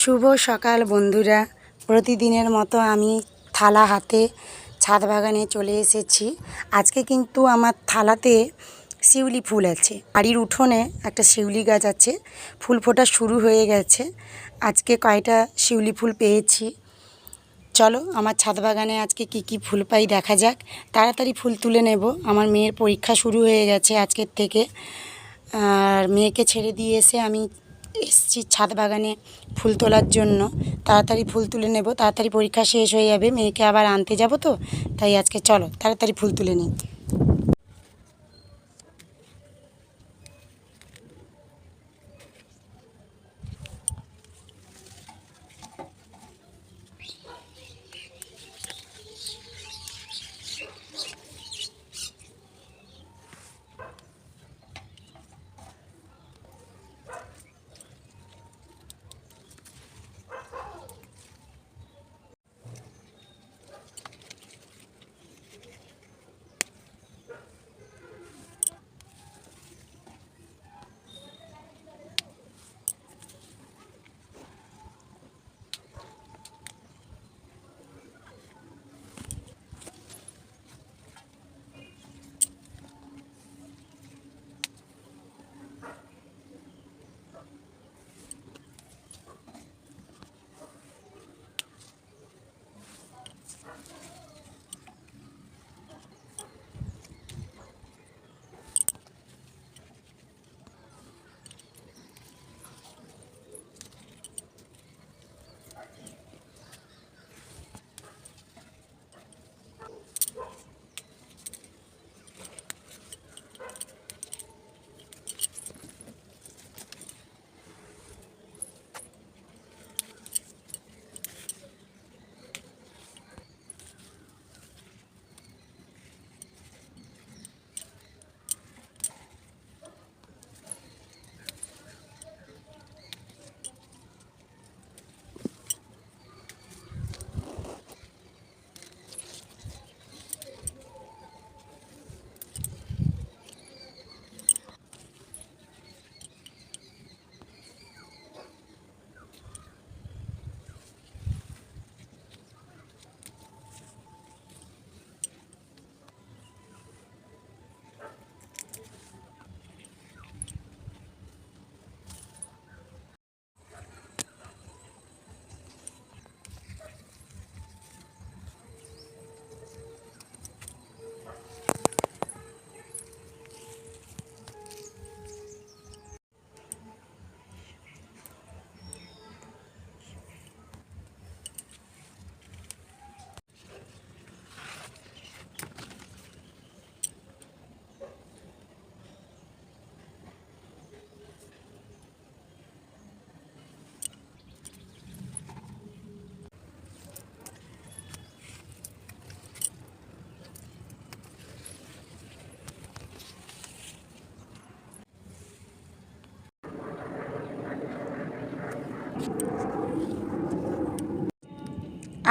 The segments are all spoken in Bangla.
শুভ সকাল, বন্ধুরা। প্রতিদিনের মতো আমি থালা হাতে ছাদ বাগানে চলে এসেছি। আজকে কিন্তু আমার থালাতে শিউলি ফুল আছে। বাড়ির উঠোনে একটা শিউলি গাছ আছে। ফুল ফোটা শুরু হয়ে গেছে। আজকে কয়টা শিউলি ফুল পেয়েছি? চলো, আমার ছাদ বাগানে আজকে কি কি ফুল পাই দেখা যাক। তাড়াতাড়ি ফুল তুলে নেব। আমার মেয়ের পরীক্ষা শুরু হয়ে গেছে আজকের থেকে। আর মেয়েকে ছেড়ে দিয়ে এসে আমি এসছি ছাদ বাগানে ফুল তোলার জন্য। তাড়াতাড়ি ফুল তুলে নেব। তাড়াতাড়ি পরীক্ষা শেষ হয়ে যাবে। মেয়েকে আবার আনতে যাব তো? তাই আজকে চলো, তাড়াতাড়ি ফুল তুলে নিই।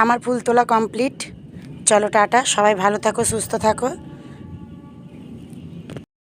আমার ফুল তোলা কমপ্লিট চলো টাটা সবাই ভালো থাকো সুস্থ থাকো।